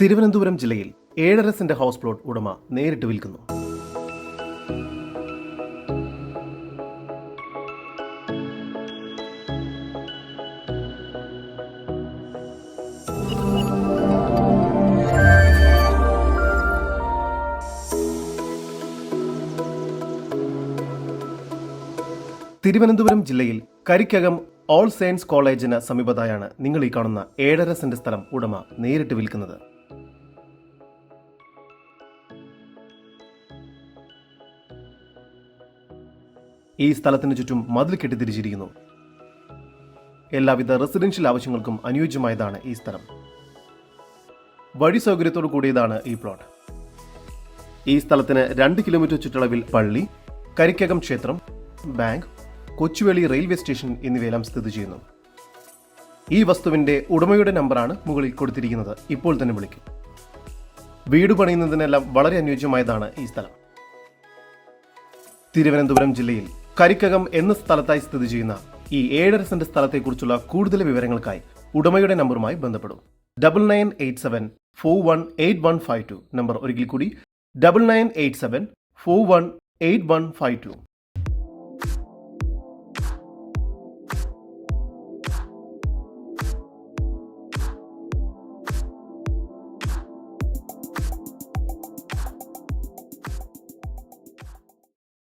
തിരുവനന്തപുരം ജില്ലയിൽ ഏഴര saint house plot ഉടമ നേരിട്ട് വിൽക്കുന്നു. തിരുവനന്തപുരം ജില്ലയിൽ കരിക്കകം ഓൾ സയൻസ് കോളേജിന് സമീപത്തായാണ് നിങ്ങൾ ഈ കാണുന്ന ഏഴര സെന്റ് സ്ഥലം ഉടമ നേരിട്ട് വിൽക്കുന്നത്. ഈ സ്ഥലത്തിന് ചുറ്റും മതിൽ കെട്ടിത്തിരിച്ചിരിക്കുന്നു. എല്ലാവിധ റെസിഡൻഷ്യൽ ആവശ്യങ്ങൾക്കും അനുയോജ്യമായതാണ് ഈ സ്ഥലം. വഴി സൗകര്യത്തോടു കൂടിയതാണ് ഈ പ്ലോട്ട്. ഈ സ്ഥലത്തിന് രണ്ട് കിലോമീറ്റർ ചുറ്റളവിൽ പള്ളി കരിക്കകം ക്ഷേത്രം ബാങ്ക് കൊച്ചുവേളി റെയിൽവേ സ്റ്റേഷൻ എന്നിവയെല്ലാം സ്ഥിതി ചെയ്യുന്നു. ഈ വസ്തുവിന്റെ ഉടമയുടെ നമ്പറാണ് മുകളിൽ കൊടുത്തിരിക്കുന്നത്. ഇപ്പോൾ തന്നെ വിളിക്കും. വീട് പണിയുന്നതിനെല്ലാം വളരെ അനുയോജ്യമായതാണ് ഈ സ്ഥലം. തിരുവനന്തപുരം ജില്ലയിൽ കരിക്കകം എന്ന സ്ഥലത്തായി സ്ഥിതി ചെയ്യുന്ന ഈ ഏഴര സെന്റ് സ്ഥലത്തെക്കുറിച്ചുള്ള കൂടുതൽ വിവരങ്ങൾക്കായി ഉടമയുടെ നമ്പറുമായി ബന്ധപ്പെടും. Double nine eight seven four one eight one five two. Number ഒരിക്കൽ കൂടി. Double nine eight seven four one eight one five two.